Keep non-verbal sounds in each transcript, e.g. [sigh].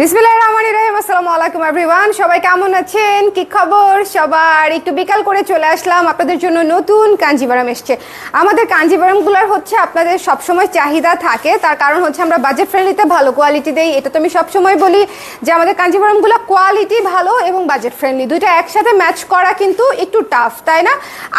বিসমিল্লাহ রহমান রহিম, আসসালামু আলাইকুম এভরিওয়ান সবাই কেমন আছেন? কি খবর? সবার একটু বিকাল করে চলে আসলাম। আপনাদের জন্য নতুন এসছে। আমাদের হচ্ছে আপনাদের সবসময় চাহিদা থাকে। তার কারণ হচ্ছে আমরা বাজেট ফ্রেন্ডলিতে ভালো কোয়ালিটি দেই। এটা তো আমি সবসময় বলি যে আমাদের কাঞ্জিবারামগুলো কোয়ালিটি ভালো এবং বাজেট ফ্রেন্ডলি দুইটা একসাথে ম্যাচ করা কিন্তু একটু টাফ তাই না?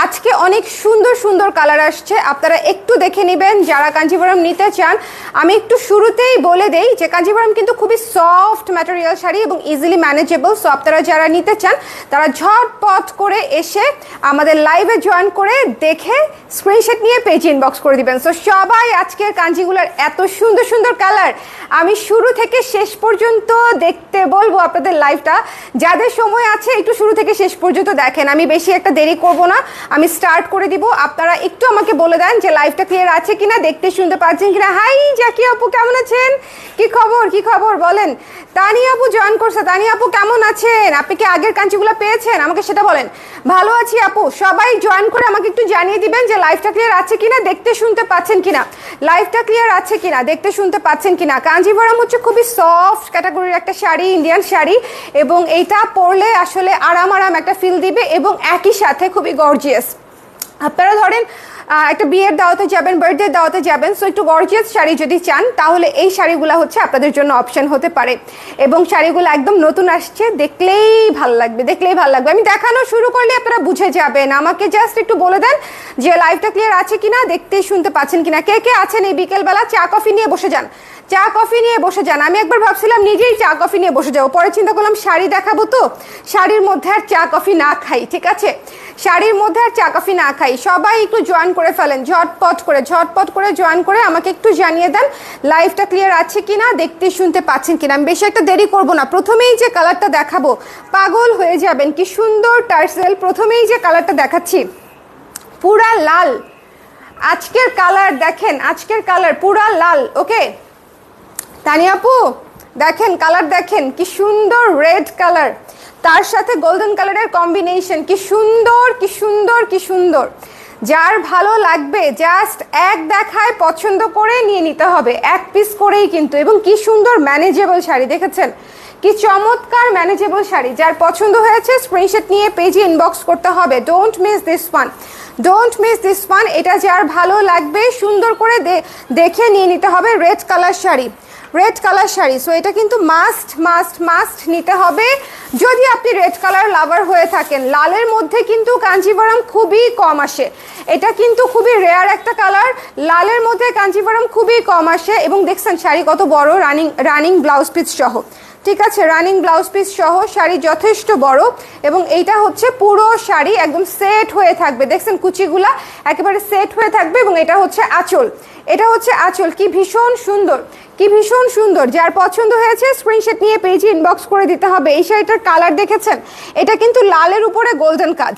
আজকে অনেক সুন্দর সুন্দর কালার আসছে। আপনারা একটু দেখে নেবেন যারা কাঞ্জিবরম নিতে চান। আমি একটু শুরুতেই বলে দেই যে কাঞ্জিবরম কিন্তু খুবই সফট ম্যাটেরিয়াল শাড়ি এবং ইজিলি ম্যানেজেবল সো আপনারা যারা নিতে চান, তারা ঝটপট করে এসে আমাদের লাইভে জয়েন করে দেখে স্ক্রিনশট নিয়ে পেজ ইনবক্স করে দিবেন। সো সবাই আজকের কাঞ্জিগুলোর এত সুন্দর সুন্দর কালার আমি শুরু থেকে শেষ পর্যন্ত দেখতে বলব আপনাদের লাইভটা যাদের সময় আছে, একটু শুরু থেকে শেষ পর্যন্ত দেখেন। আমি বেশি একটা দেরি করব না। আমি স্টার্ট করে দিব। আপনারা একটু আমাকে বলে দেন যে লাইভটা ক্লিয়ার আছে কিনা, দেখতে শুনতে পাচ্ছেন কিনা। হাই জাকি আপু, কেমন আছেন? কি খবর? কি খবর? বলেন। তানি আপু জয়েন করছে। তানি আপু, কেমন আছেন? আপনি কি আগের কাঞ্চিগুলো পেয়েছেন? আমাকে সেটা বলেন। ভালো আছি আপু। সবাই জয়েন করে আমাকে একটু জানিয়ে দিবেন যে লাইভটা ক্লিয়ার আছে কিনা, দেখতে শুনতে পাচ্ছেন কিনা। লাইভটা ক্লিয়ার আছে কিনা, দেখতে শুনতে পাচ্ছেন কিনা? কাঞ্জিবরম হচ্ছে খুবই সফট ক্যাটাগরির একটা শাড়ি ইন্ডিয়ান শাড়ি, এবং এইটা পরলে আসলে আরাম আরাম একটা ফিল দিবে এবং একই সাথে খুবই গর্জিয়াস আপনারা ধরেন একটা বিয়ের দাওয়াতে যাবেন বার্থডে দাওয়াতে যাবেন। সো একটু গর্জিয়াস শাড়ি যদি চান, তাহলে এই শাড়িগুলো হচ্ছে আপনাদের জন্য অপশন হতে পারে। এবং শাড়িগুলো একদম নতুন আসছে, দেখলেই ভালো লাগবে, দেখলেই ভালো লাগবে। আমি দেখানো শুরু করলে আপনারা বুঝে যাবেন। আমাকে জাস্ট একটু বলে দেন যে লাইভটা ক্লিয়ার আছে কিনা, দেখতে শুনতে পাচ্ছেন কিনা। কে কে আছেন এই বিকেলবেলা? চা কফি নিয়ে বসে যান। চা, কফি নিয়ে বসে যান। আমি একবার ভাবছিলাম নিজেই চা, কফি নিয়ে বসে যাব। পরে চিন্তা করলাম শাড়ি দেখাবো তো। শাড়ির মধ্যে আর চা, কফি না খাই, ঠিক আছে? শাড়ির মধ্যে আর চা, কফি না খাই। সবাই একটু জয়েন করে ফেলেন, ঝটপট করে ঝটপট করে জয়েন করে আমাকে একটু জানিয়ে দেন লাইভটা ক্লিয়ার আছে কি না দেখতে শুনতে পাচ্ছেন কিনা। আমি বেশি একটা দেরি করব না। প্রথমেই যে কালারটা দেখাবো, পাগল হয়ে যাবেন। কি সুন্দর টার্সেল। প্রথমেই যে কালারটা দেখাচ্ছি, পুরা লাল। আজকের কালার দেখেন, আজকের কালার পুরা লাল, ওকে? তানিয়া আপু, দেখেন কালার দেখেন, কি সুন্দর রেড কালার তার সাথে গোল্ডেন কালারের কম্বিনেশন কি সুন্দর কি সুন্দর কি সুন্দর। যার ভালো লাগবে জাস্ট এক দেখায় পছন্দ করে নিয়ে নিতে হবে, এক পিস করেই কিন্তু। এবং কি সুন্দর ম্যানেজেবল শাড়ি, দেখেছেন? কি চমৎকার ম্যানেজেবল শাড়ি। যার পছন্দ হয়েছে স্ক্রিনশট নিয়ে পেজে ইনবক্স করতে হবে। Don't miss this one don't miss this one এটা যার ভালো লাগবে, সুন্দর করে দেখে নিয়ে নিতে হবে red colour sari. Red colour sari. So এটা কিন্তু মাস্ট মাস্ট মাস্ট নিতে হবে। যদি আপনি রেড কালার লাভার হয়ে থাকেন, লালের মধ্যে কিন্তু কাঞ্জিভরম খুবই কম আসে। এটা কিন্তু খুবই রেয়ার একটা কালার লালের মধ্যে কাঞ্জিভরম খুবই কম আসে এবং দেখছেন শাড়ি কত বড় রানিং রানিং ব্লাউজ পিস সহ। ঠিক আছে রানিং ব্লাউজ পিস সহ শাড়ি যথেষ্ট বড় এবং এইটা হচ্ছে পুরো শাড়ি একদম সেট হয়ে থাকবে। দেখছেন কুচিগুলা একেবারে সেট হয়ে থাকবে এবং এটা হচ্ছে আঁচল। এটা হচ্ছে আঁচল। কি ভীষণ সুন্দর, কি ভীষণ সুন্দর। যার পছন্দ হয়েছে স্ক্রিনশট নিয়ে পেজে ইনবক্স করে দিতে হবে। এই শাড়িটার কালার দেখেছেন? এটা কিন্তু লালের উপরে গোল্ডেন কাজ।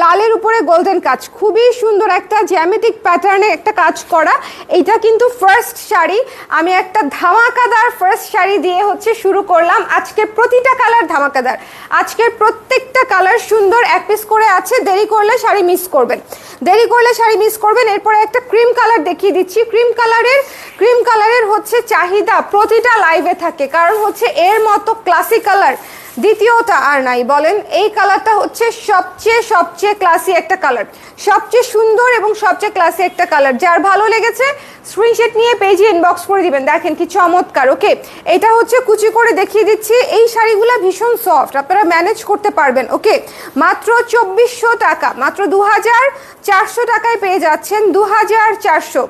লালের উপরে গোল্ডেন কাজ। খুবই সুন্দর একটা জ্যামিতিক প্যাটার্নে একটা কাজ করা। এটা কিন্তু ফার্স্ট শাড়ি। আমি একটা ধামাকাদার ফার্স্ট শাড়ি দিয়ে হচ্ছে শুরু করলাম। আজকে প্রতিটা কালার ধামাকাদার। আজকের প্রত্যেকটা কালার সুন্দর এক পিস করে আছে। দেরি করলে শাড়ি মিস করবেন। দেরি করলে শাড়ি মিস করবেন। এরপরে একটা ক্রিম কালার দেখিয়ে দিচ্ছি। ক্রিম কালারের ক্রিম কালারের হচ্ছে চাহিদা প্রতিটা লাইভে থাকে। কারণ হচ্ছে এর মতো ক্লাসিক কালার দ্বিতীয়টা আর নাই, বলেন এই কালারটা হচ্ছে সবচেয়ে সবচেয়ে ক্লাসি একটা কালার। সবচেয়ে সুন্দর এবং সবচেয়ে ক্লাসি একটা কালার। যার ভালো লেগেছে স্ক্রিনশট নিয়ে পেজে ইনবক্স করে দিবেন। দেখেন কি চমৎকার ওকে এটা হচ্ছে কুচি করে দেখিয়ে দিচ্ছি, এই শাড়িগুলো ভীষণ সফট আপনারা ম্যানেজ করতে পারবেন ওকে মাত্র চব্বিশশো টাকা, মাত্র দু হাজার চারশো টাকায় পেয়ে যাচ্ছেন দু হাজার চারশো।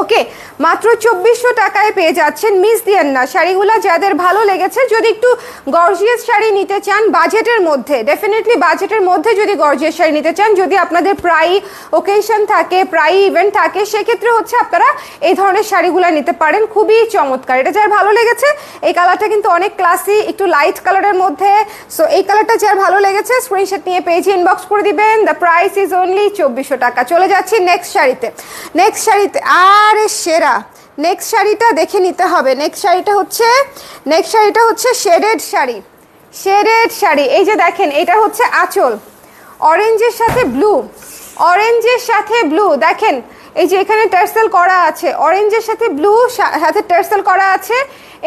ওকে, মাত্র চব্বিশশো টাকায় পেয়ে যাচ্ছেন মিস দিয়েন না শাড়িগুলো যাদের ভালো লেগেছে, যদি একটু গর্জিয়াস শাড়ি নিতে চান বাজেটের মধ্যে ডেফিনেটলি বাজেটের মধ্যে যদি গর্জিয়াস শাড়ি নিতে চান, যদি আপনাদের প্রায় ওকেশন থাকে প্রায় ইভেন্ট থাকে, সেক্ষেত্রে হচ্ছে আপনারা এই ধরনের শাড়িগুলো নিতে পারেন। খুবই চমৎকার। এটা যার ভালো লেগেছে, এই কালারটা কিন্তু অনেক ক্লাসি একটু লাইট কালারের মধ্যে। সো এই কালারটা যার ভালো লেগেছে স্ক্রিনশট নিয়ে পেজে ইনবক্স করে দিবেন। দ্য প্রাইস ইজ অনলি চব্বিশশো টাকা। চলে যাচ্ছি নেক্সট শাড়িতে। নেক্সট শাড়িতে আরে সেরা। নেক্সট শাড়িটা দেখে নিতে হবে। নেক্সট শাড়িটা হচ্ছে নেক্সট শাড়িটা হচ্ছে শেডেড শাড়ি। শেডেড শাড়ি। এই যে দেখেন, এটা হচ্ছে আঁচল। অরেঞ্জের সাথে ব্লু অরেঞ্জের সাথে ব্লু দেখেন এই যে এখানে টার্সেল করা আছে অরেঞ্জের সাথে ব্লু সাথে টার্সেল করা আছে।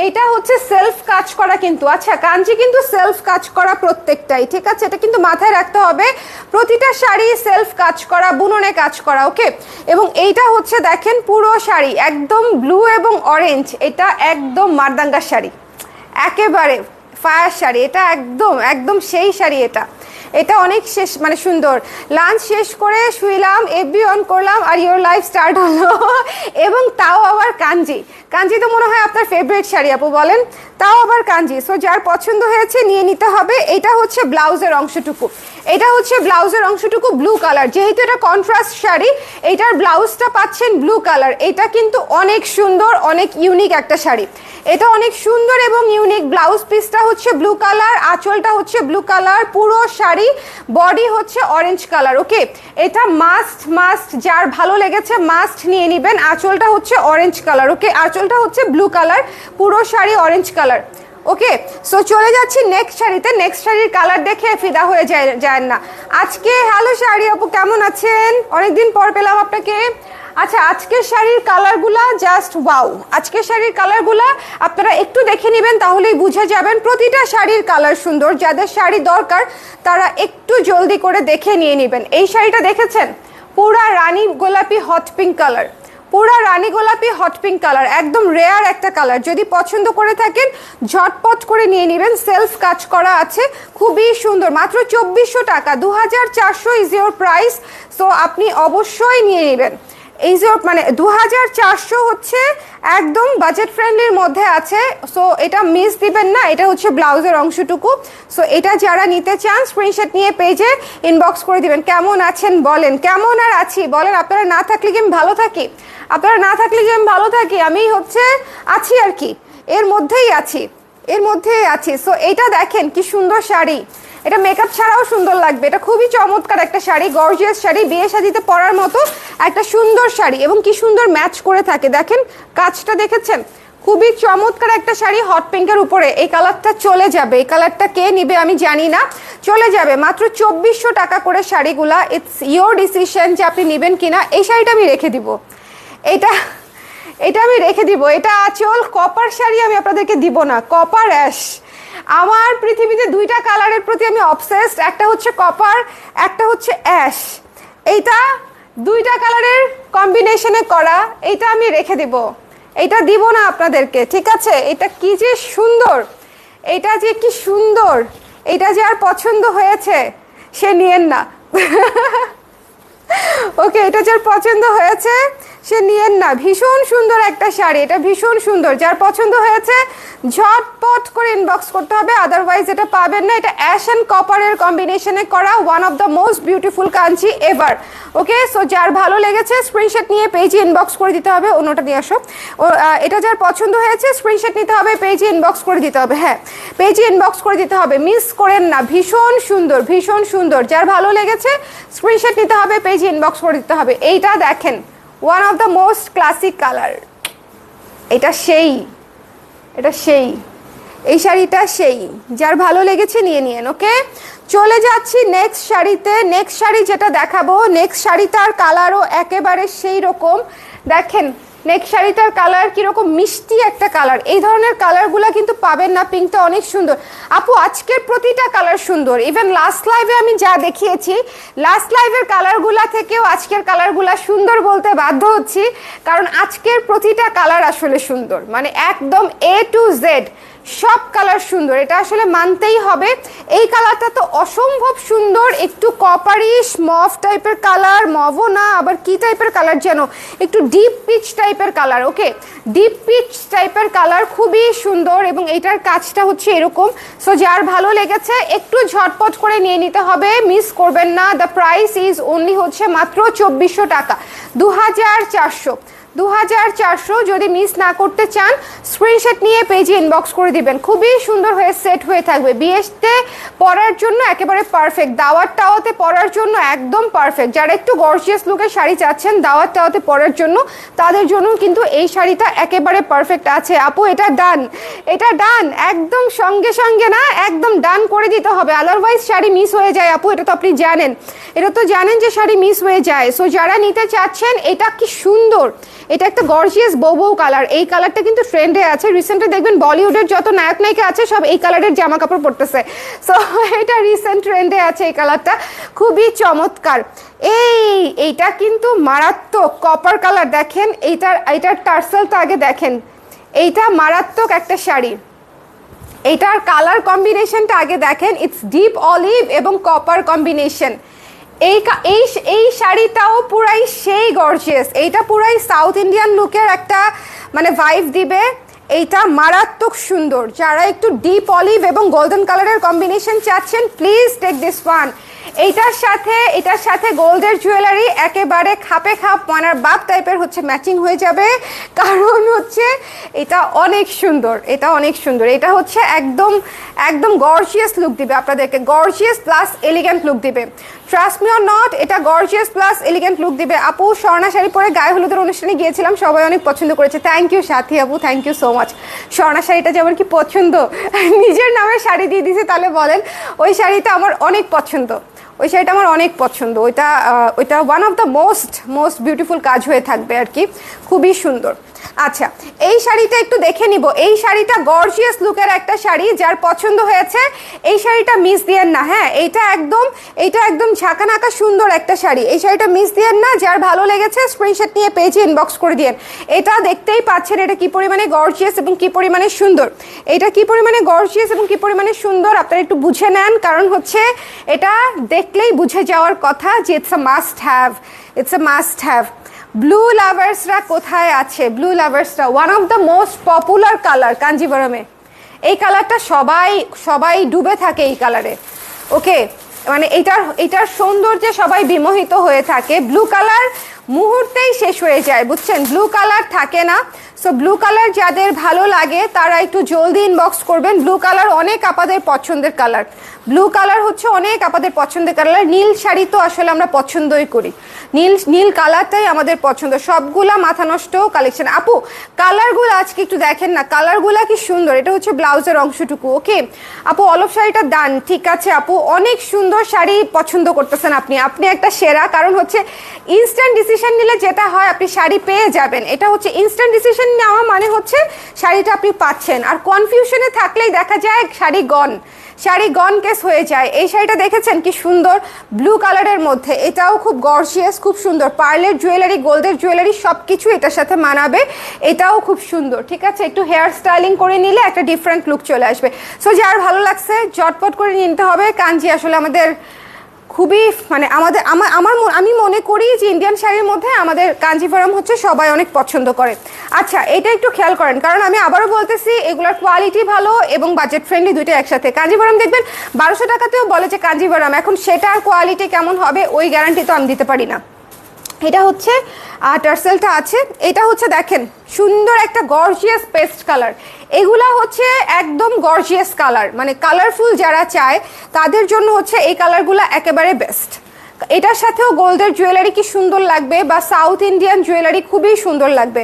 এইটা হচ্ছে সেলফ কাজ করা কিন্তু। আচ্ছা কাঞ্জি কিন্তু সেলফ কাজ করা প্রত্যেকটাই, ঠিক আছে? এটা কিন্তু মাথায় রাখতে হবে। প্রতিটা শাড়ি সেলফ কাজ করা, বুননে কাজ করা ওকে এবং এইটা হচ্ছে দেখেন পুরো শাড়ি, একদম ব্লু এবং অরেঞ্জ এটা একদম মারদাঙ্গার শাড়ি। একেবারে ফায়ার শাড়ি। এটা একদম একদম সেই শাড়ি এটা। এটা অনেক শেষ মানে সুন্দর। লাঞ্চ শেষ করে শুইলাম এফবি অন করলাম, আর ইওর লাইফ স্টার্ট হলো। [laughs] এবং তাও আবার কাঞ্জি। কাঞ্জি তো মনে হয় আপনার ফেভারিট শাড়ি, আপু, বলেন। তাও আবার কাঞ্জি। সো যার পছন্দ হয়েছে, নিয়ে নিতে হবে। এটা হচ্ছে ব্লাউজের অংশটুকু। এটা হচ্ছে ব্লাউজের অংশটুকু ব্লু কালার যেহেতু এটা কন্ট্রাস্ট শাড়ি এইটার ব্লাউজটা পাচ্ছেন ব্লু কালার এটা কিন্তু অনেক সুন্দর, অনেক ইউনিক একটা শাড়ি। এটা অনেক সুন্দর এবং ইউনিক ব্লাউজ পিসটা হচ্ছে ব্লু কালার আঁচলটা হচ্ছে ব্লু কালার পুরো শাড়ি বডি হচ্ছে অরেঞ্জ কালার ওকে এটা মাস্ট মাস্ট যার ভালো লেগেছে মাস্ট নিয়ে নেবেন। আঁচলটা হচ্ছে অরেঞ্জ কালার ওকে আঁচলটা হচ্ছে ব্লু কালার পুরো sari orange colour okay so চলে যাচ্ছি নেক্সট শাড়িতে। নেক্সট শাড়ির কালার দেখে ফিদা হয়ে যায় যায় না। আজকে হ্যালো শাড়ি, আপু কেমন আছেন? অনেকদিন পর পেলাম আপনাকে। আচ্ছা আজকের শাড়ির কালারগুলা জাস্ট ওয়াও আজকের শাড়ির কালারগুলা আপনারা একটু দেখে নেবেন, তাহলেই বুঝে যাবেন প্রতিটা শাড়ির কালার সুন্দর। যাদের শাড়ি দরকার, তারা একটু জলদি করে দেখে নিয়ে নেবেন। এই শাড়িটা দেখেছেন? পুরা রানী গোলাপি হট পিঙ্ক কালার পুরা রানী গোলাপি হট পিঙ্ক কালার একদম রেয়ার একটা কালার যদি পছন্দ করে থাকেন, ঝটপট করে নিয়ে নেবেন। সেলফ কাজ করা আছে, খুবই সুন্দর। মাত্র চব্বিশশো টাকা দু হাজার চারশো ইজ ইয়োর প্রাইস সো আপনি অবশ্যই নিয়ে নেবেন। এই যে মানে দু হাজার চারশো হচ্ছে একদম বাজেট ফ্রেন্ডলির মধ্যে আছে। সো এটা মিস দিবেন না, এটা হচ্ছে ব্লাউজের অংশটুকু। সো এটা যারা নিতে চান স্ক্রিনশট নিয়ে পেজে ইনবক্স করে দিবেন। কেমন আছেন বলেন, কেমন আর আছি? বলেন, আপনারা না থাকলে কি আমি ভালো থাকি? আপনারা না থাকলে যে আমি ভালো থাকি? আমি হচ্ছে আছি আর কি, এর মধ্যেই আছি। এর মধ্যে আছে। সো এইটা দেখেন কি সুন্দর শাড়ি। এটা মেকআপ ছাড়াও সুন্দর লাগবে। এটা খুবই চমৎকার একটা শাড়ি গর্জিয়াস শাড়ি, বিয়ে শাদিতে পরার মতো একটা সুন্দর শাড়ি এবং কি সুন্দর ম্যাচ করে থাকে। দেখেন, কাজটা দেখেছেন? খুবই চমৎকার একটা শাড়ি হট পিঙ্কের উপরে। এই কালারটা চলে যাবে। এই কালারটা কে নিবে আমি জানি না। চলে যাবে। মাত্র চব্বিশশো টাকা করে শাড়িগুলা ইটস ইয়োর ডিসিশন যে আপনি নেবেন কিনা। এই শাড়িটা আমি রেখে দিব। এটা এটা আমি রেখে দিব। এটা আচল কপার শাড়ি আমি আপনাদেরকে দিব না। কপার অ্যাশ আমার পৃথিবীতে দুইটা কালারের প্রতি আমি অবসেসড একটা হচ্ছে কপার একটা হচ্ছে অ্যাশ এইটা দুইটা কালারের কম্বিনেশনে করা। এইটা আমি রেখে দিব। এইটা দিব না আপনাদেরকে, ঠিক আছে? এটা কি যে সুন্দর! এটা যে কি সুন্দর! এটা যে আর পছন্দ হয়েছে, সে নিয়েন না। [laughs] ওকে, এটা যার পছন্দ হয়েছে, সে নিয়েন না। ভীষণ সুন্দর একটা শাড়ি, এটা ভীষণ সুন্দর। যার পছন্দ হয়েছে, ঝটপট করে ইনবক্স করতে হবে আদারওয়াইজ এটা পাবেন না। এটা অ্যাশ অ্যান্ড কপারের কম্বিনেশনে করা one of the most beautiful Kanchi ever okay so যার ভালো লেগেছে স্ক্রিনশট নিয়ে পেজে ইনবক্স করে দিতে হবে, অন্যটা দিয়ে আসো। এটা যার পছন্দ হয়েছে স্ক্রিনশট নিতে হবে পেজে ইনবক্স করে দিতে হবে হ্যাঁ। পেজে ইনবক্স করে দিতে হবে মিস করেন না। ভীষণ সুন্দর ভীষণ সুন্দর। যার ভালো লেগেছে স্ক্রিনশট নিতে হবে পেজে ইনবক্স করে দিতে হবে। এইটা দেখেন one of the most classic colour এটা সেই এটা সেই। এই শাড়িটা সেই। যার ভালো লেগেছে নিয়ে নিয়েন, ওকে? চলে যাচ্ছি নেক্সট শাড়িতে। নেক্সট শাড়ি যেটা দেখাবো নেক্সট শাড়িটার কালারও একেবারে সেই রকম। দেখেন নেক্সট শাড়িটার কালার কীরকম মিষ্টি একটা কালার। এই ধরনের কালারগুলো কিন্তু পাবেন না, পিঙ্কটা অনেক সুন্দর। আপু, আজকের প্রতিটা কালার সুন্দর। ইভেন লাস্ট লাইভে আমি যা দেখিয়েছি লাস্ট লাইভের কালারগুলা থেকেও আজকের কালারগুলা সুন্দর বলতে বাধ্য হচ্ছি, কারণ আজকের প্রতিটা কালার আসলে সুন্দর। মানে একদম এ টু জেড সব কালার সুন্দর। এটা আসলে মানতেই হবে। এই কালারটা তো অসম্ভব সুন্দর। একটু কপারিশ মফ টাইপের কালার মভও না, আবার কি টাইপের কালার যেন? একটু ডিপ পিচ টাইপের কালার ওকে ডিপ পিচ টাইপের কালার খুবই সুন্দর এবং এটার কাজটা হচ্ছে এরকম। সো যার ভালো লেগেছে, একটু ঝটপট করে নিয়ে নিতে হবে। মিস করবেন না। দ্য প্রাইস ইজ অনলি হচ্ছে মাত্র চব্বিশশো টাকা। দু হাজার চারশো। দু হাজার চারশো যদি মিস না করতে চান স্ক্রিনশট নিয়ে পেজে ইনবক্স করে দিবেন। খুবই সুন্দর হয়ে সেট হয়ে থাকবে। বিয়েতে পরার জন্য একেবারে পারফেক্ট দাওয়ার টাওয়াতে পরার জন্য একদম পারফেক্ট যারা একটু গর্জিয়াস লুকের শাড়ি চাচ্ছেন দাওয়ার টাওয়াতে পরার জন্য, তাদের জন্য কিন্তু এই শাড়িটা একেবারে পারফেক্ট আছে। আপু, এটা ডান এটা ডান একদম সঙ্গে সঙ্গে না, একদম ডান করে দিতে হবে। আদারওয়াইজ শাড়ি মিস হয়ে যায়। আপু, এটা তো আপনি জানেন। এটা তো জানেন যে শাড়ি মিস হয়ে যায়। সো যারা নিতে চাচ্ছেন, এটা কি সুন্দর! এটা একটা গর্জিয়াস বউ কালার এই কালারটা কিন্তু ট্রেন্ডে আছে। রিসেন্টলি দেখবেন বলিউডের যত নায়ক নায়িকা আছে, সব এই কালারের জামা কাপড় পরতেছে। সো [laughs] এটা রিসেন্ট ট্রেন্ডে আছে এই কালারটা খুবই চমৎকার। এই, এইটা কিন্তু মারাত্মক কপার কালার দেখেন, এইটার এইটার টার্সেলটা আগে দেখেন। এইটা মারাত্মক একটা শাড়ি। এইটার কালার কম্বিনেশনটা আগে দেখেন। ইটস ডিপ অলিভ এবং কপার কম্বিনেশন এই এই এই শাড়িটাও পুরাই সেই গর্জিয়াস এইটা পুরাই সাউথ ইন্ডিয়ান লুকের একটা মানে ভাইভ দিবে। এইটা মারাত্মক সুন্দর। যারা একটু ডিপ অলিভ এবং গোল্ডেন কালারের কম্বিনেশন চাচ্ছেন প্লিজ টেক দিস ওয়ান এইটার সাথে, এটার সাথে গোল্ডের জুয়েলারি একেবারে খাপে খাপ, মনার বাপ টাইপের হচ্ছে ম্যাচিং হয়ে যাবে। কারণ হচ্ছে, এটা অনেক সুন্দর, এটা অনেক সুন্দর। এটা হচ্ছে একদম একদম গর্জিয়াস লুক দিবে আপনাদেরকে। গর্জিয়াস প্লাস এলিগেন্ট লুক দিবে। ট্রাস্ট মি অর নট এটা গর্জিয়াস প্লাস এলিগেন্ট লুক দিবে। আপু, স্বর্ণা শাড়ি পরে গায়ে হলুদের অনুষ্ঠানে গিয়েছিলাম, সবাই অনেক পছন্দ করেছে। থ্যাংক ইউ সাথী আপু thank you so much Swarna শাড়িটা যে আমার কি পছন্দ, নিজের নামে শাড়ি দিয়ে দিয়েছে, তাহলে বলেন, ওই শাড়িটা আমার অনেক পছন্দ। ওই শাড়িটা আমার অনেক পছন্দ। ওইটা ওইটা one of the most most beautiful কাজ হয়ে থাকবে আর কি। খুবই সুন্দর। আচ্ছা এই শাড়িটা একটু দেখে নিব। এই শাড়িটা গর্জিয়াস লুকের একটা শাড়ি, যার পছন্দ হয়েছে। এই শাড়িটা মিস দিয়েন না হ্যাঁ এইটা একদম এইটা একদম ঝাঁকানাকা সুন্দর একটা শাড়ি। এই শাড়িটা মিস দিয়েন না, যার ভালো লেগেছে স্ক্রিনশট নিয়ে পেজে ইনবক্স করে দিয়েন। এটা দেখতেই পাচ্ছেন এটা কি পরিমাণে গর্জিয়াস এবং কি পরিমাণে সুন্দর। এটা কি পরিমাণে গর্জিয়াস এবং কি পরিমাণে সুন্দর, আপনারা একটু বুঝে নেন। কারণ হচ্ছে, এটা দেখলেই বুঝে যাওয়ার কথা যে it's a must have it's a must have blue লাভার্সরা কোথায় আছে? Blue লাভার্সরা one of the most popular colour কাঞ্জিবরমে এই কালারটা সবাই সবাই ডুবে থাকে এই কালারে ওকে মানে এটার এটার সৌন্দর্যে সবাই বিমোহিত হয়ে থাকে। ব্লু কালার মুহূর্তেই শেষ হয়ে যায়, বুঝছেন? ব্লু কালার থাকে না। সো ব্লু কালার যাদের ভালো লাগে, তারা একটু জলদি ইনবক্স করবেন। ব্লু কালার অনেক আপাদের পছন্দের কালার ব্লু কালার হচ্ছে অনেক আপাদের পছন্দের কালার নীল শাড়ি তো আসলে আমরা পছন্দই করি। নীল নীল কালারটাই আমাদের পছন্দ। সবগুলা মাথা নষ্ট কালেকশন আপু কালারগুলো আজকে একটু দেখেন না। কালারগুলো কি সুন্দর? এটা হচ্ছে ব্লাউজের অংশটুকু ওকে আপু, অলপ শাড়িটা দান ঠিক আছে, আপু। অনেক সুন্দর শাড়ি পছন্দ করতেছেন আপনি। আপনি একটা সেরা। কারণ হচ্ছে ইনস্ট্যান্ট ডিসিশন নিলে যেটা হয়, আপনি শাড়ি পেয়ে যাবেন। এটা হচ্ছে ইনস্ট্যান্ট ডিসিশন নেওয়া মানে হচ্ছে শাড়িটা আপনি পাচ্ছেন। আর কনফিউশনে থাকলেই দেখা যায় sari gone sari gone case হয়ে যায়। এই শাড়িটা দেখেছেন কি সুন্দর? ব্লু কালারের মধ্যে। এটাও খুব গর্জিয়াস খুব সুন্দর। পার্লের জুয়েলারি গোল্ডের জুয়েলারি সব কিছু এটার সাথে মানাবে। এটাও খুব সুন্দর, ঠিক আছে? একটু হেয়ার স্টাইলিং করে নিলে একটা ডিফারেন্ট লুক চলে আসবে। সো যার ভালো লাগছে জটপট করে নিতে হবে। কাঞ্জি আসলে আমাদের খুবই মানে আমাদের আমার আমার আমি মনে করি যে ইন্ডিয়ান শাড়ির মধ্যে আমাদের কাঞ্জিভরম হচ্ছে সবাই অনেক পছন্দ করে। আচ্ছা এটা একটু খেয়াল করেন, কারণ আমি আবারও বলতেছি, এগুলোর কোয়ালিটি ভালো এবং বাজেট ফ্রেন্ডলি দুইটা একসাথে। কাঞ্জিভরম দেখবেন, বারোশো টাকাতেও বলে যে কাঞ্জিভরম, এখন সেটার কোয়ালিটি কেমন হবে, ওই গ্যারান্টি তো আমি দিতে পারি না। এটা হচ্ছে টার্সেলটা আছে। এটা হচ্ছে দেখেন, সুন্দর একটা গর্জিয়াস পেস্ট কালার এগুলা হচ্ছে একদম গর্জিয়াস কালার মানে কালারফুল যারা চায়, তাদের জন্য হচ্ছে এই কালারগুলো একেবারে বেস্ট এটার সাথেও গোল্ডের জুয়েলারি কি সুন্দর লাগবে বা সাউথ ইন্ডিয়ান জুয়েলারি খুবই সুন্দর লাগবে?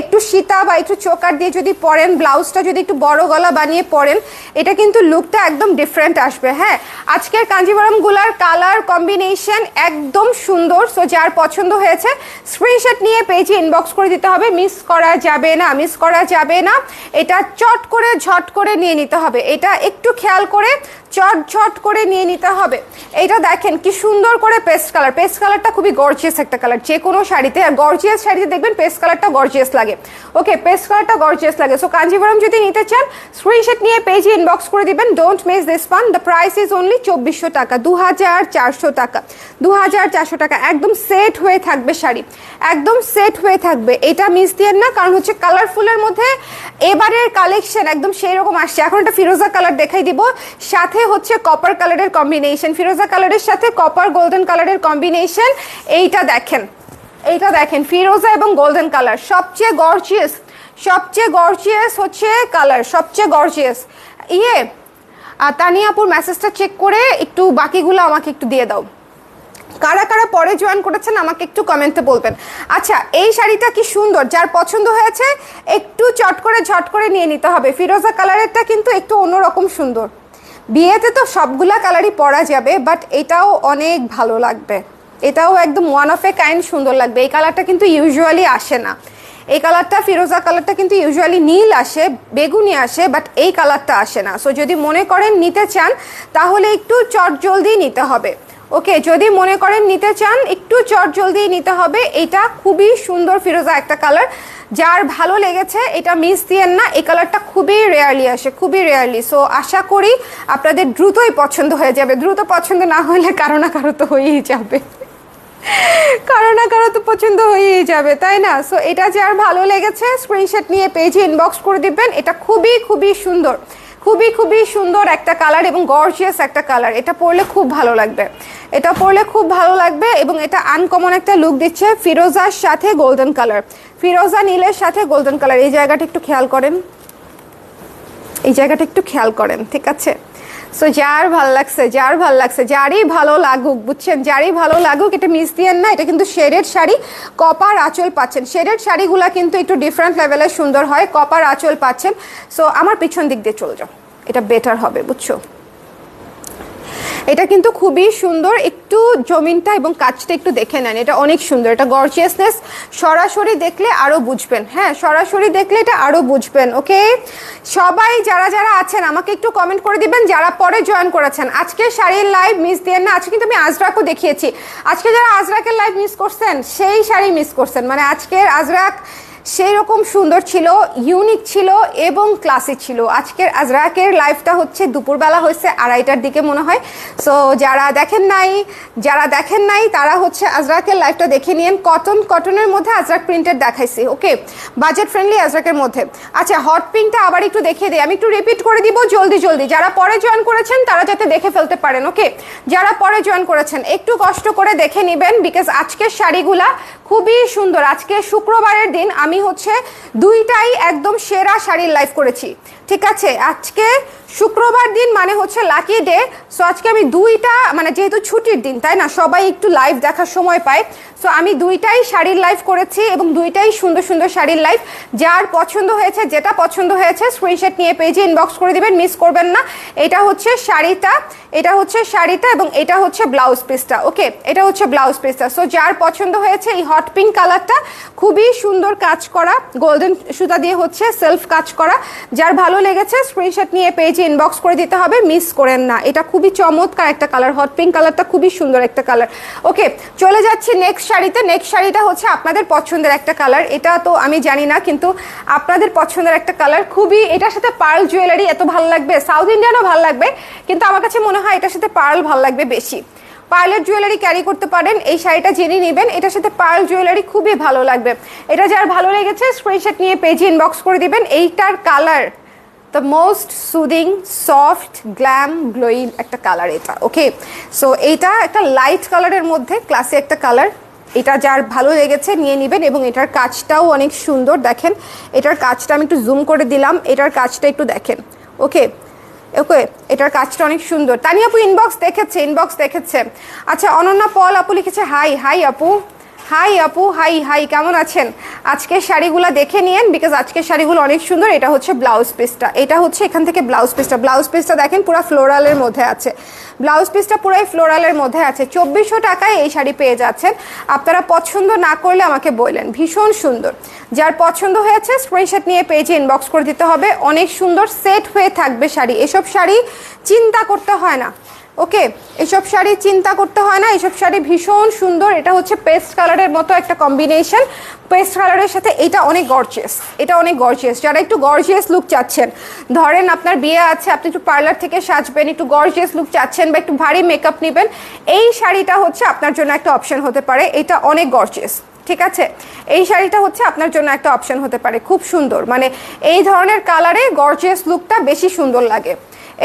একটু সীতা বা একটু চোকার দিয়ে যদি পরেন, ব্লাউজটা যদি একটু বড় গলা বানিয়ে পরেন, এটা কিন্তু লুকটা একদম ডিফারেন্ট আসবে হ্যাঁ? আজকের কাঞ্জিবরমগুলার কালার কম্বিনেশন একদম সুন্দর সো যার পছন্দ হয়েছে স্ক্রিনশট নিয়ে পেজে ইনবক্স করে দিতে হবে মিস করা যাবে না মিস করা যাবে না, এটা চট করে, ঝট করে নিয়ে নিতে হবে, এটা একটু খেয়াল করে চট ঝট করে নিয়ে নিতে হবে। এইটা দেখেন কি সুন্দর করে পেস্ট কালার। পেস্ট কালারটা খুবই গর্জিয়াস একটা কালার। যে কোনো শাড়িতে, আর গর্জিয়াস শাড়িতে দেখবেন পেস্ট কালারটা গর্জিয়াস লাগে। ওকে পেস্ট কালারটা গর্জিয়াস লাগে। সো কাঞ্জিবরম যদি নিতে চান স্ক্রিনশট নিয়ে পেজে ইনবক্স করে দিবেন। Don't miss this one the price is only চব্বিশশো টাকা। দু হাজার চারশো টাকা। দু হাজার চারশো টাকা। একদম সেট হয়ে থাকবে শাড়ি। একদম সেট হয়ে থাকবে। এটা মিস দিয়েন না। কারণ হচ্ছে কালারফুলের মধ্যে এবারের কালেকশন একদম সেই রকম আসছে। এখন একটা ফিরোজা কালার দেখাই দিব। সাথে হচ্ছে কপার কালারের কম্বিনেশন ফিরোজা কালারের সাথে কপার গোল্ডেন কালারের কম্বিনেশন এইটা দেখেন এইটা দেখেন, ফিরোজা এবং গোল্ডেন কালার সবচেয়ে গর্জিয়াস সবচেয়ে গর্জিয়াস হচ্ছে কালার সবচেয়ে গর্জিয়াস ইয়ে তানিয়াপুর মেসেজটা চেক করে একটু বাকিগুলো আমাকে একটু দিয়ে দাও। কারা কারা পরে জয়েন করেছেন আমাকে একটু কমেন্টে বলবেন। আচ্ছা এই শাড়িটা কি সুন্দর? যার পছন্দ হয়েছে, একটু চট করে ঝট করে নিয়ে নিতে হবে। ফিরোজা কালারেরটা কিন্তু একটু অন্যরকম সুন্দর। বিয়েতে তো সবগুলা কালারই পরা যাবে বাট এটাও অনেক ভালো লাগবে। এটাও একদম ওয়ান অফ এ কাইন্ড সুন্দর লাগবে। এই কালারটা কিন্তু ইউজুয়ালি আসে না। এই কালারটা ফিরোজা কালারটা কিন্তু ইউজুয়ালি নীল আসে, বেগুনি আসে বাট এই কালারটা আসে না। সো যদি মনে করেন নিতে চান, তাহলে একটু চট জলদি নিতে হবে। ওকে, যদি মনে করেন নিতে চান, একটু চট জলদি নিতে হবে। এটা খুবই সুন্দর ফিরোজা একটা কালার। যার ভালো লেগেছে, এটা মিস দিয়েন না। এই কালারটা খুবই রেয়ারলি আসে, খুবই রেয়ারলি সো আশা করি আপনাদের দ্রুতই পছন্দ হয়ে যাবে। দ্রুত পছন্দ না হলে কারও না কারও তো হয়েই যাবে। কারও না কারও তো পছন্দ হয়েই যাবে, তাই না? সো এটা যার ভালো লেগেছে স্ক্রিনশট নিয়ে পেজে ইনবক্স করে দিবেন। এটা খুবই খুবই সুন্দর। খুবই খুবই সুন্দর একটা কালার এবং গর্জিয়াস একটা কালার এটা পরলে খুব ভালো লাগবে। এটা পরলে খুব ভালো লাগবে এবং এটা আনকমন একটা লুক দিচ্ছে ফিরোজার সাথে গোল্ডেন কালার ফিরোজা নীলের সাথে গোল্ডেন কালার এই জায়গাটা একটু খেয়াল করেন। এই জায়গাটা একটু খেয়াল করেন, ঠিক আছে? সো যার ভালো লাগছে, যার ভালো লাগছে, যারই ভালো লাগুক, বুঝছেন? যারই ভালো লাগুক, এটা মিস দিয়েন না, এটা কিন্তু শেডেড শাড়ি কপার আঁচল পাচ্ছেন। শেডেড শাড়িগুলো কিন্তু একটু ডিফারেন্ট লেভেলের সুন্দর হয় কপার আঁচল পাচ্ছেন। সো আমার পিছন দিক দিয়ে চলে যাও, এটা বেটার হবে, বুঝছ? এটা কিন্তু খুবই সুন্দর। একটু জমিনটা এবং কাজটা একটু দেখে নেন। এটা অনেক সুন্দর। এটা গর্জিয়াসনেস সরাসরি দেখলে আরও বুঝবেন। হ্যাঁ সরাসরি দেখলে এটা আরও বুঝবেন, ওকে? সবাই যারা যারা আছেন, আমাকে একটু কমেন্ট করে দিবেন, যারা পরে জয়েন করেছেন। আজকে শাড়ির লাইভ মিস দিয়ে না, আজকে কিন্তু আমি আজরাকও দেখিয়েছি। আজকে যারা আজরাকের লাইভ মিস করছেন, সেই শাড়ি মিস করছেন। মানে আজকের আজরাক সেই রকম সুন্দর ছিল ইউনিক ছিল এবং ক্লাসিক ছিল। আজকের আজরাকের লাইফটা হচ্ছে দুপুরবেলা হয়েছে আড়াইটার দিকে মনে হয়। সো যারা দেখেন নাই, যারা দেখেন নাই, তারা হচ্ছে আজরাকের লাইফটা দেখে নিন কটন কটনের মধ্যে আজরাক প্রিন্টেড দেখাইছি ওকে বাজেট ফ্রেন্ডলি আজরাকের মধ্যে। আচ্ছা হট পিঙ্কটা আবার একটু দেখিয়ে দিই। আমি একটু রিপিট করে দিব, জলদি জলদি। যারা পরে জয়েন করেছেন, তারা যাতে দেখে ফেলতে পারেন ওকে যারা পরে জয়েন করেছেন, একটু কষ্ট করে দেখে নেবেন বিকজ আজকের শাড়িগুলা খুবই সুন্দর। আজকে শুক্রবারের দিন আমি হচ্ছে দুইটাই একদম সেরা শাড়ির লাইভ করেছি। ঠিক আছে, আজকে শুক্রবার দিন মানে হচ্ছে লাকি ডে সো আজকে আমি দুইটা মানে যেহেতু ছুটির দিন, তাই না? সবাই একটু লাইভ দেখার সময় পায়। সো আমি দুইটাই শাড়ির লাইভ করেছি এবং দুইটাই সুন্দর সুন্দর শাড়ির লাইভ যার পছন্দ হয়েছে, যেটা পছন্দ হয়েছে স্ক্রিনশট নিয়ে পেজে ইনবক্স করে দিবেন মিস করবেন না। এটা হচ্ছে শাড়িটা, এটা হচ্ছে শাড়িটা এবং এটা হচ্ছে ব্লাউজ পিসটা ওকে এটা হচ্ছে ব্লাউজ পিসটা সো যার পছন্দ হয়েছে, এই হট পিঙ্ক কালারটা খুবই সুন্দর কাজ করা গোল্ডেন সুতা দিয়ে হচ্ছে সেলফ কাজ করা। যার ভালো লেগেছে স্ক্রিনশট নিয়ে পেজে ইনবক্স করে দিতে হবে। মিস করেন না। এটা খুবই চমৎকার একটা কালার হট পিঙ্ক কালারটা খুবই সুন্দর একটা কালার ওকে চলে যাচ্ছি নেক্সট শাড়িতে। নেক্সট শাড়িটা হচ্ছে আপনাদের পছন্দের একটা কালার এটা তো আমি জানি না, কিন্তু আপনাদের পছন্দের একটা কালার খুবই, এটার সাথে পার্ল জুয়েলারি এত ভালো লাগবে। সাউথ ইন্ডিয়ানও ভালো লাগবে, কিন্তু আমার কাছে মনে হয় এটার সাথে পার্ল ভালো লাগবে বেশি। পার্লের জুয়েলারি ক্যারি করতে পারেন। এই শাড়িটা জেনে নেবেন, এটার সাথে পার্ল জুয়েলারি খুবই ভালো লাগবে। এটা যার ভালো লেগেছে স্ক্রিনশট নিয়ে পেজে ইনবক্স করে দিবেন। এইটার colour the most soothing soft glam glowing একটা কালার এটা ওকে সো এইটা একটা লাইট কালারের মধ্যে ক্লাসে একটা কালার এটা যার ভালো লেগেছে নিয়ে নেবেন এবং এটার কাজটাও অনেক সুন্দর, দেখেন। এটার কাজটা আমি একটু জুম করে দিলাম, এটার কাজটা একটু দেখেন ওকে ওকে এটার কাজটা অনেক সুন্দর। তানি আপু ইনবক্স দেখেছে ইনবক্স দেখেছে। আচ্ছা অনন্যা পল আপু লিখেছে হাই হাই আপু। হাই আপু হাই হাই কেমন আছেন? আজকের শাড়িগুলো দেখে নিয়েন বিকজ আজকের শাড়িগুলো অনেক সুন্দর। এটা হচ্ছে ব্লাউজ পিসটা এটা হচ্ছে এখান থেকে ব্লাউজ পিসটা ব্লাউজ পিসটা দেখেন, পুরো ফ্লোরালের মধ্যে আছে। ব্লাউজ পিসটা পুরাই ফ্লোরালের মধ্যে আছে। চব্বিশশো টাকায় এই শাড়ি পেয়ে যাচ্ছেন। আপনারা পছন্দ না করলে আমাকে বললেন। ভীষণ সুন্দর। যার পছন্দ হয়েছে স্ক্রিনশট নিয়ে পেজে ইনবক্স করে দিতে হবে। অনেক সুন্দর সেট হয়ে থাকবে শাড়ি। এসব শাড়ি চিন্তা করতে হয় না। ওকে, এসব শাড়ি চিন্তা করতে হয় না, এসব শাড়ি ভীষণ সুন্দর, এটা হচ্ছে পেস্ট কালারের মতো একটা কম্বিনেশন। পেস্ট কালারের সাথে এটা অনেক গর্জিয়াস এটা অনেক গর্জিয়াস যারা একটু গর্জিয়াস লুক চাচ্ছেন। ধরেন আপনার বিয়ে আছে, আপনি একটু পার্লার থেকে সাজবেন, একটু গর্জিয়াস লুক চাচ্ছেন বা একটু ভারী মেকআপ নেবেন, এই শাড়িটা হচ্ছে আপনার জন্য একটা অপশন হতে পারে, এটা অনেক গর্জিয়াস ঠিক আছে? এই শাড়িটা হচ্ছে আপনার জন্য একটা অপশন হতে পারে, খুব সুন্দর মানে এই ধরনের কালারে গর্জিয়াস লুকটা বেশি সুন্দর লাগে,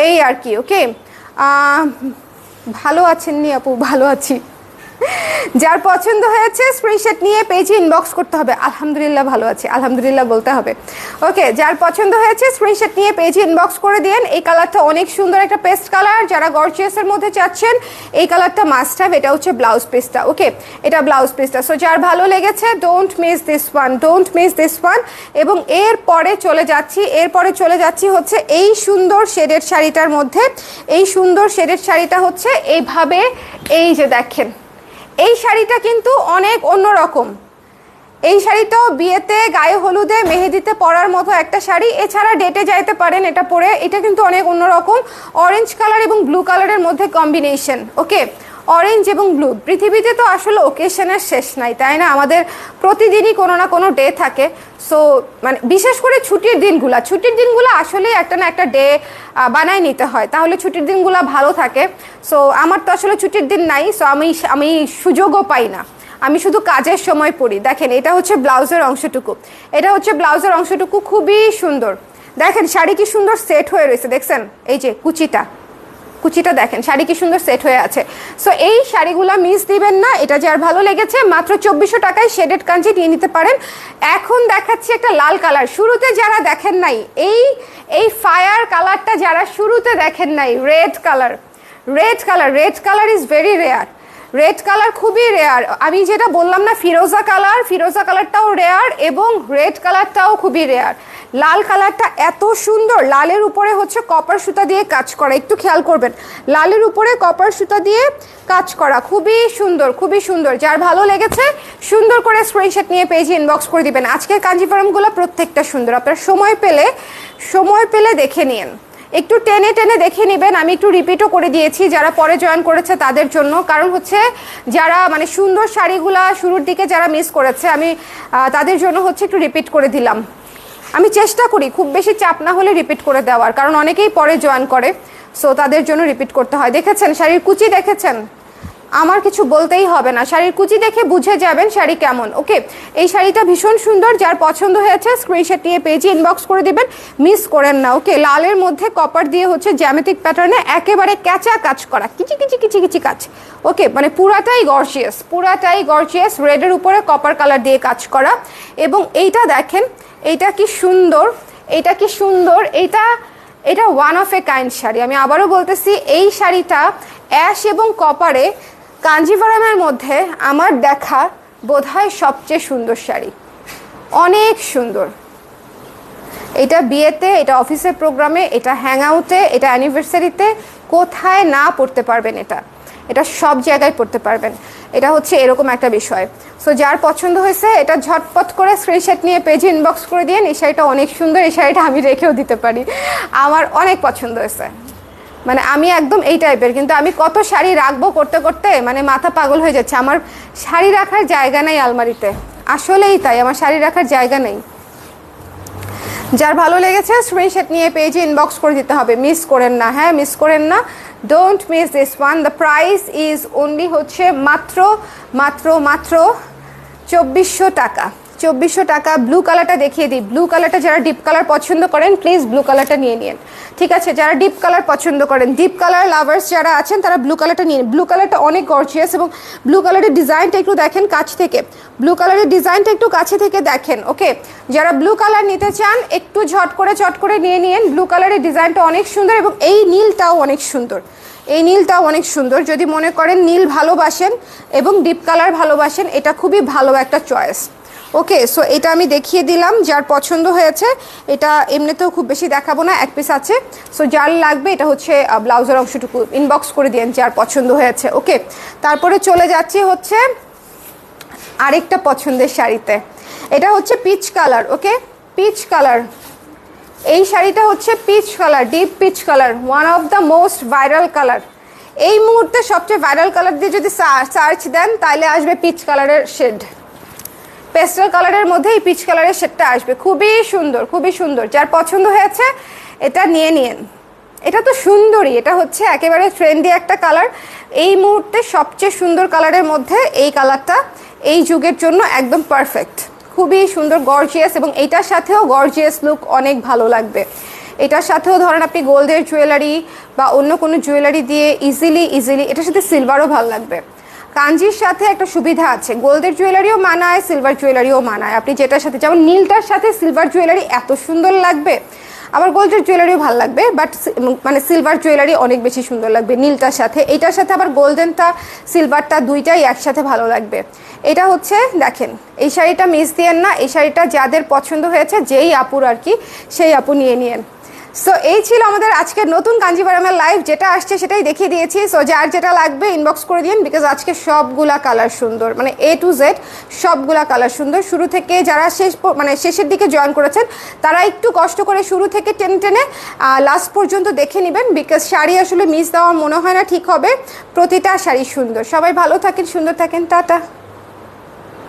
এই আর কি ওকে ভালো আছেন নি আপু? ভালো আছি। যার পছন্দ হয়েছে স্ক্রিনশট নিয়ে পেজে ইনবক্স করতে হবে। আলহামদুলিল্লাহ ভালো আছে, আলহামদুলিল্লাহ বলতে হবে। ওকে যার পছন্দ হয়েছে স্ক্রিনশট নিয়ে পেজে ইনবক্স করে দিন এই কালারটা অনেক সুন্দর একটা পেস্ট কালার যারা গর্জিয়াসের মধ্যে চাচ্ছেন, এই কালারটা মাস্ট হ্যাভ এটা হচ্ছে ব্লাউজ পিসটা ওকে এটা ব্লাউজ পিসটা সো যার ভালো লেগেছে don't miss this one don't miss this one এবং এর পরে চলে যাচ্ছি এরপরে চলে যাচ্ছি হচ্ছে এই সুন্দর শেডের শাড়িটার মধ্যে। এই সুন্দর শেডের শাড়িটা হচ্ছে এইভাবে এই যে দেখেন। এই শাড়িটা কিন্তু অনেক অন্যরকম। এই শাড়ি তো বিয়েতে গায়ে হলুদে মেহেদিতে পরার মতো একটা শাড়ি। এছাড়া ডেটে যাইতে পারেন, এটা পরে। এটা কিন্তু অনেক অন্যরকম। অরেঞ্জ কালার এবং ব্লু কালারের মধ্যে কম্বিনেশন ওকে অরেঞ্জ এবং ব্লু পৃথিবীতে তো আসলে ওকেশনের শেষ নাই, তাই না? আমাদের প্রতিদিনই কোনো না কোনো ডে থাকে। সো মানে বিশেষ করে ছুটির দিনগুলা। ছুটির দিনগুলো আসলে একটা না একটা ডে বানাই নিতে হয়। তাহলে ছুটির দিনগুলো ভালো থাকে। সো আমার তো আসলে ছুটির দিন নাই সো আমি আমি সুযোগও পাই না। আমি শুধু কাজের সময় পরি দেখেন, এটা হচ্ছে ব্লাউজের অংশটুকু। এটা হচ্ছে ব্লাউজের অংশটুকু খুবই সুন্দর। দেখেন, শাড়ি কি সুন্দর সেট হয়ে রয়েছে। দেখছেন? এই যে কুচিটা। কুচিটা দেখেন, শাড়ি কি সুন্দর সেট হয়ে আছে। সো এই শাড়িগুলো মিস দিবেন না, এটা যে আর ভালো লেগেছে, মাত্র চব্বিশশো টাকায় শেডেড কাঞ্চি নিয়ে নিতে পারেন। এখন দেখাচ্ছি একটা লাল কালার শুরুতে যারা দেখেন নাই, এই এই ফায়ার কালারটা যারা শুরুতে দেখেন নাই red colour red colour red colour is very rare red colour খুবই রেয়ার আমি যেটা বললাম না, ফিরোজা কালার, ফিরোজা কালারটাও রেয়ার এবং রেড কালারটাও খুবই রেয়ার লাল কালারটা এত সুন্দর, লালের উপরে হচ্ছে কপার সুতা দিয়ে কাজ করা, একটু খেয়াল করবেন। লালের উপরে কপার সুতা দিয়ে কাজ করা, খুবই সুন্দর খুবই সুন্দর। যার ভালো লেগেছে, সুন্দর করে স্ক্রিনশট নিয়ে পেজে ইনবক্স করে দিবেন। আজকের কাঞ্জিপুরমগুলো প্রত্যেকটা সুন্দর। আপনার সময় পেলে সময় পেলে দেখে নিন। একটু টেনে টেনে দেখে নেবেন। আমি একটু রিপিটও করে দিয়েছি, যারা পরে জয়েন করেছে তাদের জন্য। কারণ হচ্ছে যারা মানে সুন্দর শাড়িগুলা শুরুর দিকে যারা মিস করেছে, আমি তাদের জন্য হচ্ছে একটু রিপিট করে দিলাম। আমি চেষ্টা করি, খুব বেশি চাপ না হলে রিপিট করে দেওয়ার। কারণ অনেকেই পরে জয়েন করে সো তাদের জন্য রিপিট করতে হয়। দেখেছেন শাড়ির কুচি দেখেছেন? আমার কিছু বলতেই হবে না। শাড়ির কুচি দেখে বুঝে যাবেন শাড়ি কেমন, ওকে? এই শাড়িটা ভীষণ সুন্দর, যার পছন্দ হয়েছে স্ক্রিনশট নিয়ে পেজে ইনবক্স করে দিবেন মিস করেন না, ওকে? লালের মধ্যে কপার দিয়ে হচ্ছে জ্যামেটিক প্যাটার্নে একেবারে ক্যাচা কাজ করা, কিচি কিচি কিচি কিচি কাজ, ওকে? মানে পুরাটাই গর্জিয়াস পুরাটাই গর্জিয়াস রেডের উপরে কপার কালার দিয়ে কাজ করা। এবং এইটা দেখেন, এইটা কি সুন্দর, এইটা কি সুন্দর, এইটা, এটা one of a kind sari. আমি আবারও বলতেছি, এই শাড়িটা অ্যাশ এবং কপারে কাঞ্জিভারামের মধ্যে আমার দেখা বোধহয় সবচেয়ে সুন্দর শাড়ি। অনেক সুন্দর। এটা বিয়েতে, এটা অফিসের প্রোগ্রামে, এটা হ্যাং আউটে এটা অ্যানিভার্সারিতে কোথায় না পড়তে পারবেন এটা। এটা সব জায়গায় পড়তে পারবেন। এটা হচ্ছে এরকম একটা বিষয়। সো যার পছন্দ হয়েছে, এটা ঝটপট করে স্ক্রিনশট নিয়ে পেজে ইনবক্স করে দিন এই শাড়িটা অনেক সুন্দর, এই শাড়িটা আমি রেখেও দিতে পারি। আমার অনেক পছন্দ হয়েছে। মানে আমি একদম এই টাইপের কিন্তু আমি কত শাড়ি রাখব করতে করতে মানে মাথা পাগল হয়ে যাচ্ছে। আমার শাড়ি রাখার জায়গা নেই আলমারিতে। আসলেই তাই, আমার শাড়ি রাখার জায়গা নেই। যার ভালো লেগেছে স্ক্রিনশট নিয়ে পেজে ইনবক্স করে দিতে হবে। মিস করেন না। হ্যাঁ মিস করেন না। Don't miss this one the price is only হচ্ছে মাত্র মাত্র মাত্র চব্বিশশো টাকা। চব্বিশশো টাকা ব্লু কালারটা দেখিয়ে দিই। ব্লু কালারটা যারা ডিপ কালার পছন্দ করেন প্লিজ ব্লু কালারটা নিয়ে নিন। ঠিক আছে? যারা ডিপ কালার পছন্দ করেন ডিপ কালার লাভার্স যারা আছেন, তারা ব্লু কালারটা নিন। ব্লু কালারটা অনেক গর্জিয়াস এবং ব্লু কালারের ডিজাইনটা একটু দেখেন কাছ থেকে। ব্লু কালারের ডিজাইনটা একটু কাছে থেকে দেখেন ওকে যারা ব্লু কালার নিতে চান, একটু ঝট করে, চট করে নিয়ে নিন। ব্লু কালারের ডিজাইনটা অনেক সুন্দর এবং এই নীলটাও অনেক সুন্দর। এই নীলটাও অনেক সুন্দর। যদি মনে করেন নীল ভালোবাসেন এবং ডিপ কালার ভালোবাসেন, এটা খুবই ভালো একটা চয়েস ওকে সো এটা আমি দেখিয়ে দিলাম, যার পছন্দ হয়েছে। এটা এমনিতেও খুব বেশি দেখাবো না, এক পিস আছে। সো যার লাগবে, এটা হচ্ছে ব্লাউজের অংশটুকু ইনবক্স করে দিন যার পছন্দ হয়েছে। ওকে, তারপরে চলে যাচ্ছি হচ্ছে আরেকটা পছন্দের শাড়িতে। এটা হচ্ছে peach colour okay? Peach colour এই শাড়িটা হচ্ছে peach colour deep peach colour one of the most viral colour এই মুহূর্তে সবচেয়ে ভাইরাল কালার দিয়ে যদি সার্চ দেন তাহলে আসবে পিচ কালারের শেড পেস্টাল কালারের মধ্যে এই পিচ কালারের শেডটা আসবে। খুবই সুন্দর খুবই সুন্দর। যার পছন্দ হয়েছে, এটা নিয়ে নিন। এটা তো সুন্দরই, এটা হচ্ছে একেবারে ট্রেন্ডি একটা কালার। এই মুহূর্তে সবচেয়ে সুন্দর কালারের মধ্যে এই কালারটা এই যুগের জন্য একদম পারফেক্ট খুবই সুন্দর গর্জিয়াস এবং এইটার সাথেও গর্জিয়াস লুক অনেক ভালো লাগবে। এটার সাথেও ধরেন আপনি গোল্ডের জুয়েলারি বা অন্য কোনো জুয়েলারি দিয়ে ইজিলি ইজিলি এটার সাথে সিলভারও ভালো লাগবে। কাঞ্জির সাথে একটা সুবিধা আছে। গোল্ডের জুয়েলারিও মানায় সিলভার জুয়েলারিও মানায়। আপনি যেটার সাথে যেমন নীলটার সাথে সিলভার জুয়েলারি এত সুন্দর লাগবে, আবার গোল্ডের জুয়েলারিও ভালো লাগবে বাট মানে সিলভার জুয়েলারি অনেক বেশি সুন্দর লাগবে নীলটার সাথে। এইটার সাথে আবার গোল্ডেনটা সিলভারটা দুইটাই একসাথে ভালো লাগবে। এটা হচ্ছে, দেখেন, এই শাড়িটা মিস দিয়েন না, এই শাড়িটা যাদের পছন্দ হয়েছে, যেই আপুর আর কি, সেই আপু নিয়ে নিয়েন। সো এই ছিল আমাদের আজকের নতুন কাঞ্জিভারামের লাইভ যেটা আসছে সেটাই দেখিয়ে দিয়েছি। সো যার যেটা লাগবে ইনবক্স করে দিন বিকজ আজকে সবগুলা কালার সুন্দর মানে এ টু জেড সবগুলা কালার সুন্দর। শুরু থেকে যারা শেষ মানে শেষের দিকে জয়েন করেছেন, তারা একটু কষ্ট করে শুরু থেকে টেনে টেনে লাস্ট পর্যন্ত দেখে নেবেন বিকজ শাড়ি আসলে মিস দেওয়া মনে হয় না ঠিক হবে। প্রতিটা শাড়ি সুন্দর। সবাই ভালো থাকেন, সুন্দর থাকেন, টাটা।